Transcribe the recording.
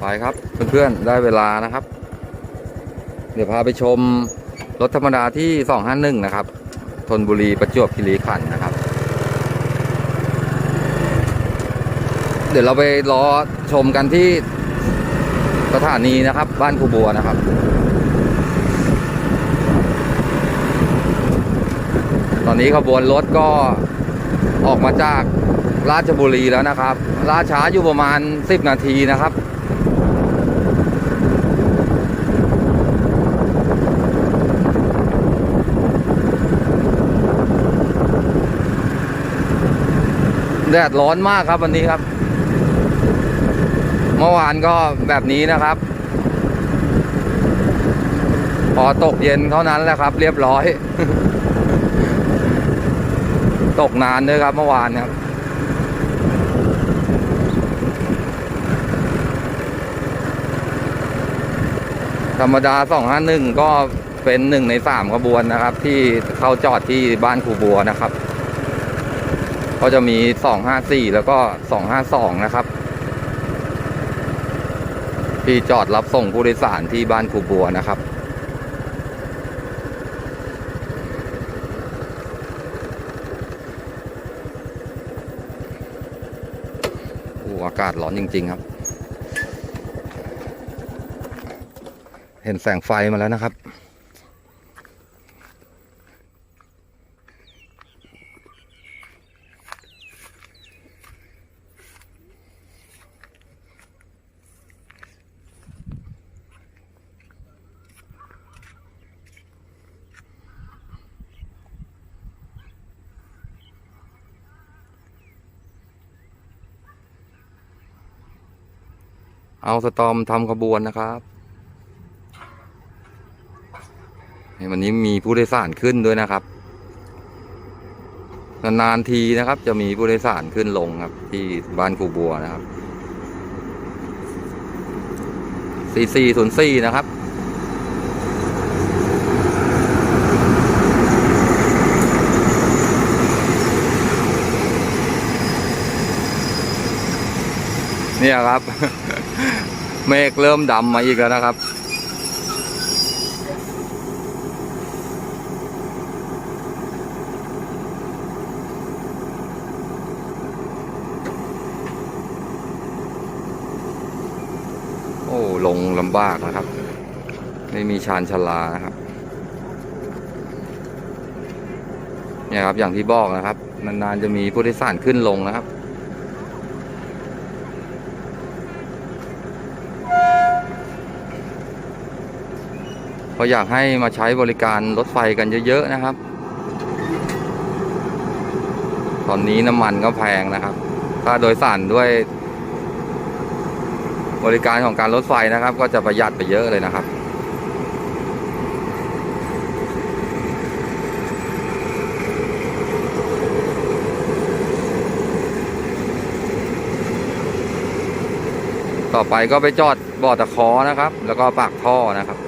ไปครับเพื่อนๆได้เวลานะครับ เดี๋ยวพาไปชมรถธรรมดาที่ 251 นะครับธนบุรีประจวบคีรีขันธ์นะครับ เดี๋ยวเราไปรอชมกันที่สถานีนะครับ บ้านคูบัวนะครับตอนนี้ขบวนรถก็ออกมาจากราชบุรีแล้วนะครับล่าช้าอยู่ประมาณ 10 นาทีนะครับ แดดร้อนมากครับวันนี้ครับ เมื่อวานก็แบบนี้นะครับ พอตกเย็นเท่านั้นแหละครับ เรียบร้อย ตกนานด้วยครับเมื่อวานครับธรรมดา 251 ก็เป็นหนึ่งในสามขบวนนะครับ ที่เข้าจอดที่บ้านครูบัวนะครับ ก็จะมี 254 แล้วก็ 252 นะครับ ที่จอดรับส่งผู้โดยสารที่บ้านครูบัวนะครับโอ้อากาศร้อนจริง ๆ ครับ เห็นแสงไฟมาแล้วนะครับ เอาสตอมทำขบวนนะครับวันนี้มีผู้โดยสารขึ้นด้วยนะครับ นานๆทีนะครับ จะมีผู้โดยสารขึ้นลงครับ ที่บ้านครูบัวนะครับ4404นะครับ เนี่ยครับ เมฆเริ่มดำมาอีกแล้วนะครับ โอ้ลงลำบากนะครับ ไม่มีชานชลานะครับเนี่ยครับอย่างที่บอกนะครับ นานๆจะมีผู้โดยสารขึ้นลงนะครับ ก็อยากให้มาใช้บริการรถไฟกันเยอะ ๆ นะครับ ตอนนี้น้ำมันก็แพงนะครับ ค่าโดยสารด้วย บริการของการรถไฟนะครับ ก็จะประหยัดไปเยอะเลยนะครับต่อไปก็ไปจอดบ่อตะคอนะครับ แล้วก็ปากท่อนะครับ